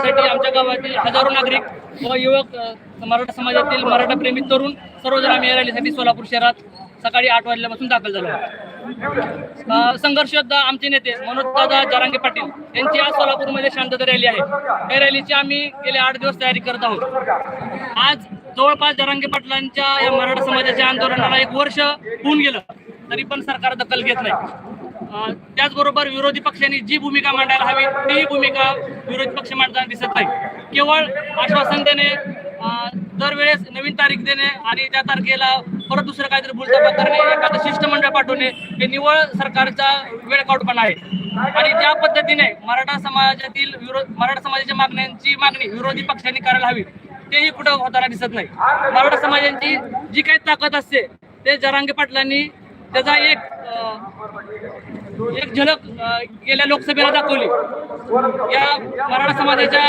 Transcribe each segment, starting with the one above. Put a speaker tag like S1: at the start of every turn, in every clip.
S1: यासाठी आमच्या गावातील हजारो नागरिक व युवक मराठा समाजातील मराठा प्रेमी तरुण सर्वजण आम्ही या रॅलीसाठी सोलापूर शहरात सकाळी आठ वाजल्यापासून दाखल झालो संघर्ष योद्धा आमचे नेते मनोजदादा जरांगे पाटील यांची आज सोलापूरमध्ये शांतता रॅली आहे. या रॅलीची आम्ही गेले आठ दिवस तयारी करत आहोत. आज जवळपास जरांगे पाटलांच्या या मराठा समाजाच्या आंदोलनाला एक वर्ष होऊन गेलं तरी पण सरकार दखल घेत नाही. त्याचबरोबर विरोधी पक्षांनी जी भूमिका मांडायला हवी तीही भूमिका विरोधी पक्ष मांडताना दिसत नाही. केवळ आश्वासन देणे दरवेळेस नवीन तारीख देणे आणि त्या तारखेला परत दुसरं काहीतरी भूलथापा करणे एखादं शिष्टमंडळ पाठवणे हे निव्वळ सरकारचा वेळकावटपणा आहे. आणि ज्या पद्धतीने मराठा समाजातील विरोध मराठा समाजाच्या मागण्यांची मागणी विरोधी पक्षांनी करायला हवी तेही कुठं होताना दिसत नाही. मराठा समाजाची जी काही ताकद असते ते जरांगे पाटलांनी त्याचा एक एक झलक गेल्या लोकसभेला दाखवली. या मराठा समाजाच्या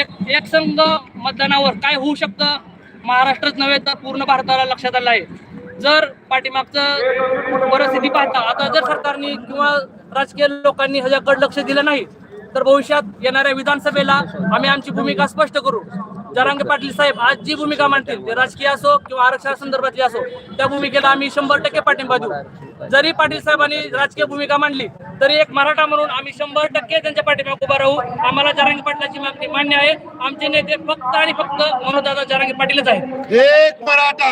S1: एक एकसंघ मतदानावर काय होऊ शकतं? महाराष्ट्रच नव्हे तर पूर्ण भारताला लक्षात आलं आहे. जर पाठीमागचं परिस्थिती पाहता आता जर सरकारने किंवा राजकीय लोकांनी ह्याच्याकडे लक्ष दिलं नाही तर भविष्यात येणाऱ्या विधानसभेला आम्ही आमची भूमिका स्पष्ट करू. जरांगे पाटील साहेब आज जी भूमिका मांडतील ते राजकीय असो किंवा आरक्षणा संदर्भातली असो त्या भूमिकेला आम्ही शंभर टक्के पाठिंबा देऊ. जरी पाटील साहेबांनी राजकीय भूमिका मांडली तरी एक मराठा म्हणून आम्ही शंभर टक्के त्यांच्या पाठीमागे उभा राहू. आम्हाला जरांगे पाटलाची मागणी मान्य आहे. आमचे नेते फक्त आणि फक्त मनोजदादा जरांगे पाटीलच आहेत.
S2: एक मराठा.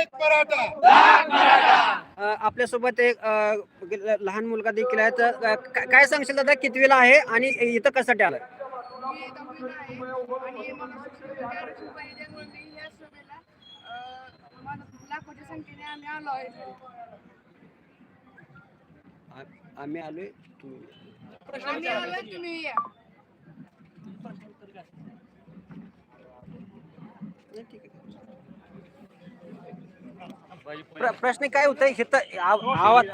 S2: एक मराठा.
S3: आपल्यासोबत एक लहान मुलगा देखील आहे. तर काय सांगशील दादा कितवीला आहे आणि इथं कशासाठी आलाय?
S4: मी दहावीला आहे आणि मला शिक्षण आरक्षण पाहिजे म्हणून मी या सभेला अं, मला लाखोच्या संख्येने आम्ही आलो आहे
S3: आ- आम्ही आलोय तुम्ही
S4: आम्ही आलो तुम्ही या
S3: नाही, ठीक आहे. प्र- प्रश्न काय होतंय? इथं आव- आवाज आवाज